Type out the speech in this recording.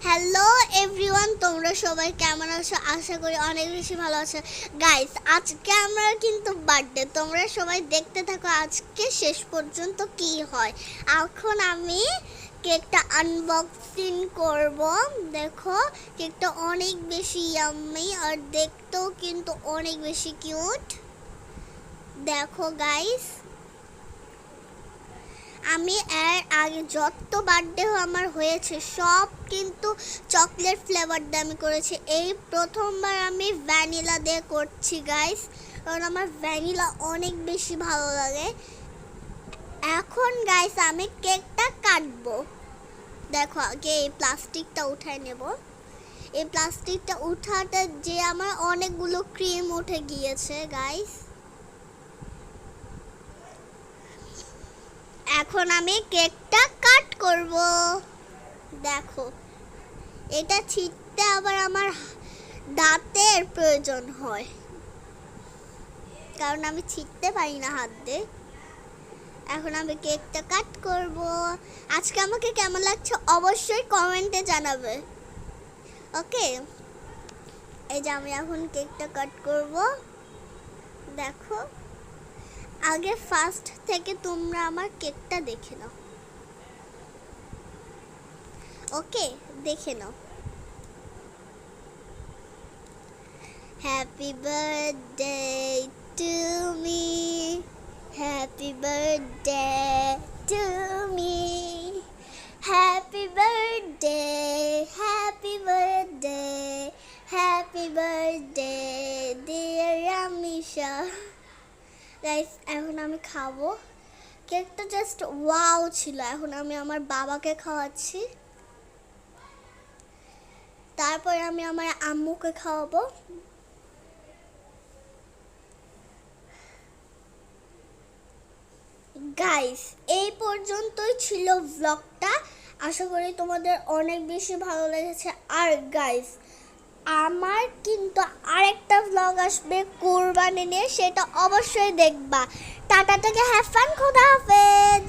Hello everyone তোমরা সবাই কেমন আছো? আশা করি অনেক বেশি ভালো আছো। গাইস আজকে আমরা কিন্তু বার্থডে তোমরা সবাই দেখতে থাকো আজকে শেষ পর্যন্ত কি হয়। এখন আমি কেকটা আনবক্সিং করব। দেখো কেকটা অনেক বেশি ইয়াম্মি আর দেখতেও কিন্তু অনেক বেশি কিউট দেখো গাইস আমি এর আগে যত বার্থডে আমার হয়েছে, সব কিন্তু চকলেট ফ্লেভার দিয়ে আমি করেছি। এই প্রথমবার আমি ভ্যানিলা দিয়ে করছি গাইস কারণ আমার ভ্যানিলা অনেক বেশি ভালো লাগে। এখন গাইস আমি কেকটা কাটবো। দেখো, আগে এই প্লাস্টিকটা উঠায় নেব। এই প্লাস্টিকটা উঠাতে যে আমার অনেকগুলো ক্রিম উঠে গিয়েছে গাইস এখন আমি কেকটা কাট করব। দেখো, এটা ছিটতে আবার আমার দাঁতের প্রয়োজন হয়। কারণ আমি ছিটতে পারি না হাত দিয়ে। এখন আমি কেকটা কাট করব। আজকে আমাকে কেমন লাগছে অবশ্যই কমেন্টে জানাবে। ওকে? এই যে আমি এখন কেকটা কাট করব। দেখো। আগে ফার্স্ট থেকে তোমরা আমার কেকটা দেখে নাও। ওকে দেখে নাও। Happy birthday to me happy birthday to me happy birthday happy birthday happy birthday dear Ramisha guys এখন আমি খাব। কেকটা জাস্ট ওয়াও ছিল। এখন আমি আমার বাবাকে খাওয়াচ্ছি। তারপর আমি আমার আম্মুকে খাওয়াবো। গাইস এই পর্যন্তই ছিল ব্লগটা আশা করি তোমাদের অনেক বেশি ভালো লেগেছে। আর গাইস আমার কিন্তু আরেকটা ব্লগ আসবে কোরবানি নিয়ে, সেটা অবশ্যই দেখবা। টাটা থেকে হ্যাভ ফান খোদা হাফেজ!